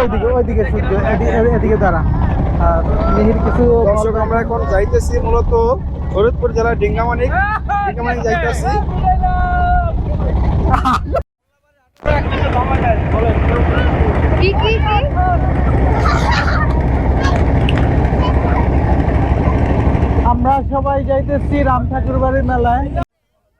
ওইদিকে ওইদিকে সূর্য এদি- এদি- এদিকে দাঁড়া আর মিহির কিছু দর্শক আমরা এখন যাইতেছি মূলত ফরিদপুর জেলার ডিঙ্গামানিক ডিঙ্গামানিক যাইতেছি। কি কি কি? আমরা সবাই যাইতেছি রাম ঠাকুর বাড়ির মেলায়।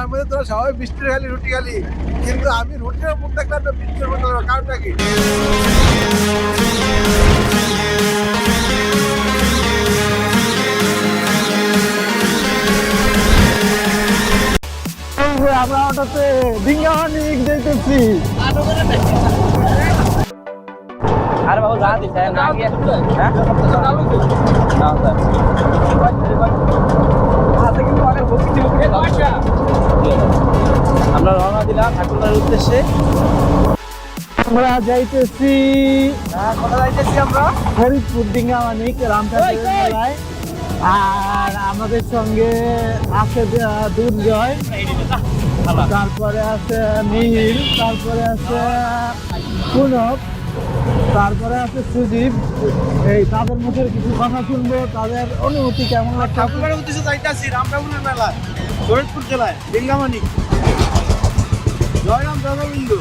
গলার মধ্যে তোরা সবাই বৃষ্টির খালি রুটি খালি। কিন্তু আমি রুটির মুখ দেখলাম না বৃষ্টির মধ্যে কারণটা কি? আমরা অটোতে ডিঙ্গামানিক যাইতেছি আরে বাবু যা দিছে না গিয়ে হ্যাঁ? না স্যার। আমরা রওনা দিলাম ঠাকুরের উদ্দেশ্যে। আমরা যাইতেছি হ্যাঁ যাইতেছি আমরা? ফরিদপুর ডিঙ্গামানিক রাম ঠাকুরের মেলায়। আর আমাদের সঙ্গে আছে দুর্জয়। তারপরে আছে মিহির তারপরে আছে কুনক তারপরে আছে সুদীপ। এই তাদের মুখের কিছু কথা শুনব তাদের অনুভূতি কেমন লাগছে ঠাকুরের উদ্দেশ্যে যাইতেছি রাম ঠাকুরের মেলা জেলায় ডিঙ্গামানিক জয় রাম জগবিন্দু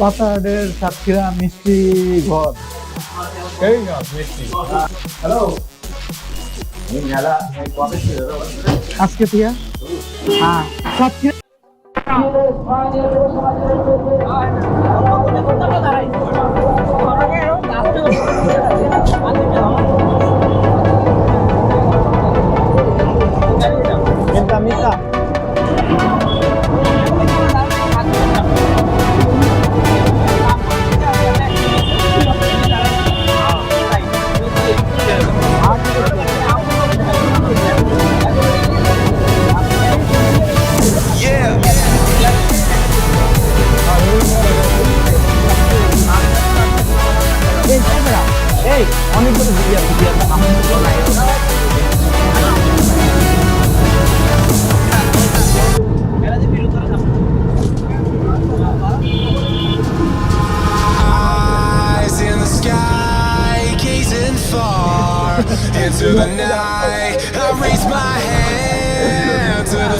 পাতাহাটের সাতক্ষীরা মিষ্টি ঘর। আজকে থেকে হ্যাঁ Satkhira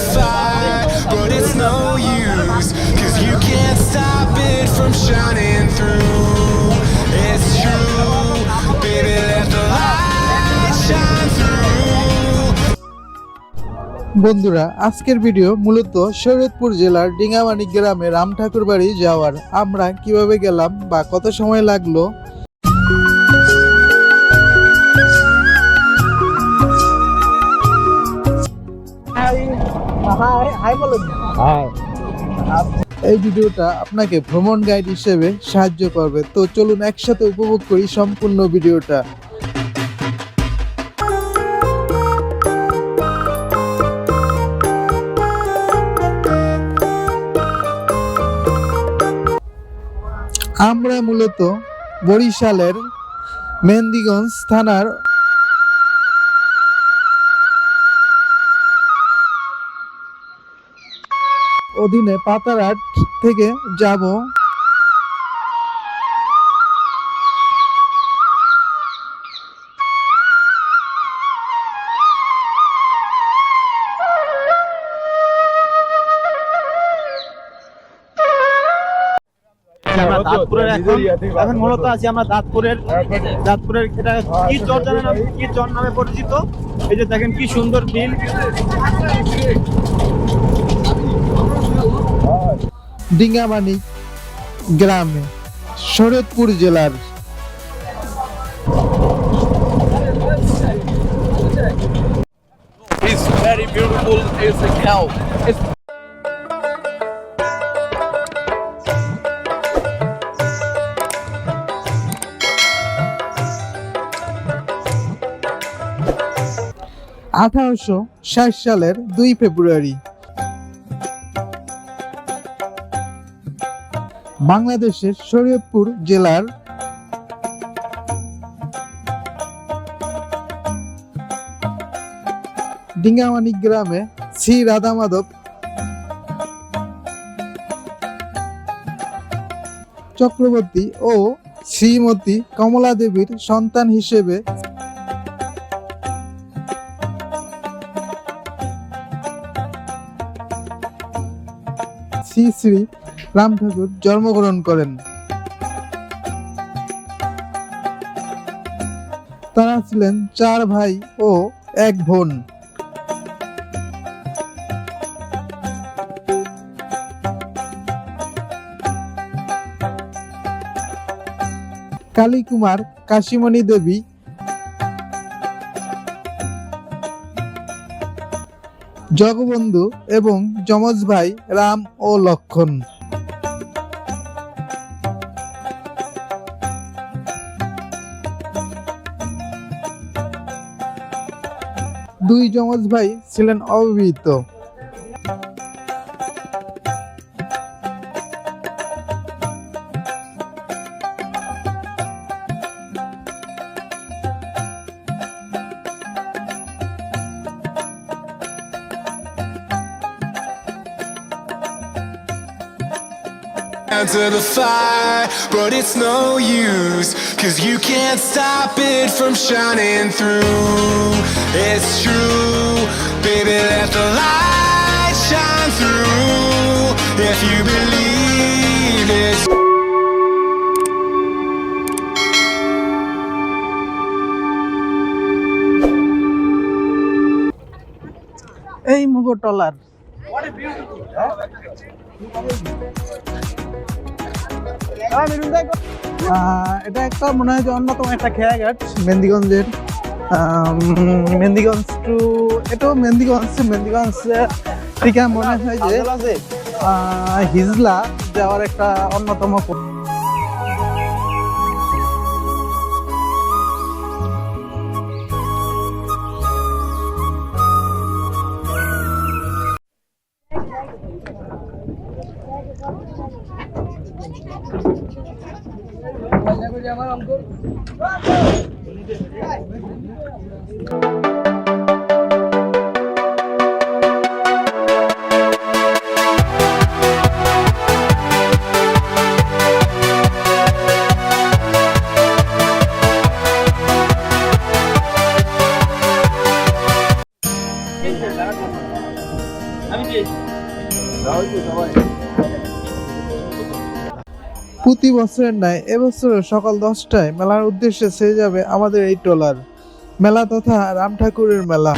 fire, but it's no use, cause you can't stop it from shining through. It's true, baby, let the light shine through. বন্ধুরা আজকের ভিডিও মূলত শরীয়তপুর জেলার ডিঙ্গামানিক গ্রামে রাম ঠাকুর বাড়ি যাওয়ার আমরা কীভাবে গেলাম বা কত সময় লাগল এই ভিডিওটা আপনাকে ভ্রমণ গাইড হিসেবে সাহায্য করবে। তো চলুন একসাথে উপভোগ করি সম্পূর্ণ ভিডিওটা। আমরা মূলত বরিশালের মেহেন্দিগঞ্জ থানার অধীনে পাতারহাট থেকে যাব। আমরা দাঁতপুরের এখন এখন মূলত আছি আমরা দাঁতপুরের দাঁতপুরের এটা কি চর জানেন আপনি? কি চর নামে পরিচিত? এই যে দেখেন কি সুন্দর বিল। ডিঙ্গামানিক গ্রামে শরৎপুর জেলার It's very beautiful. It's a cow. It's আঠারোশো ষাট সালের দুই ফেব্রুয়ারি বাংলাদেশের শরীয়তপুর জেলার ডিঙ্গামানিক গ্রামে শ্রী রাধা মাধব চক্রবর্তী ও শ্রীমতী কমলা দেবীর সন্তান হিসেবে শ্রী শ্রী রাম ঠাকুর জন্মগ্রহণ করেন। তারা ছিলেন চার ভাই ও এক বোন। কালী কুমার কাশিমণি দেবী জগবন্ধু এবং যমজ ভাই রাম ও লক্ষণ। দুই যমজ ভাই ছিলেন অবিবাহিত। to the fire, but it's no use. Cause you can't stop it from shining through. It's true, baby, let the light shine through. If you believe it's এই মুগটলার আহ, এটা একটা মনে হয় যে অন্যতম একটা খেয়াঘাট মেহেন্দিগঞ্জের। মেহেন্দিগঞ্জ টু এটাও মেহেন্দিগঞ্জ মেহেন্দিগঞ্জ থেকে মনে হয় যে হিজলা যাওয়ার একটা অন্যতম পথ। প্রতি বছরের ন্যায় এবছরও সকাল দশটায় মেলার উদ্দেশ্যে ছেড়ে যাবে আমাদের এই ট্রলার। মেলা তথা রাম ঠাকুরের মেলা।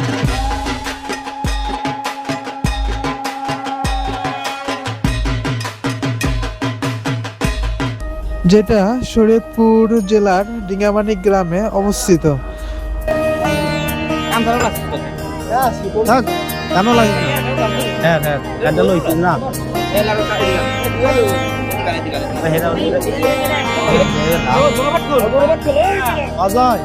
যেটা শরীয়তপুর জেলার ডিঙ্গামানিক গ্রামে অবস্থিত। হ্যাঁ হ্যাঁ গানটা লইছি না অজয়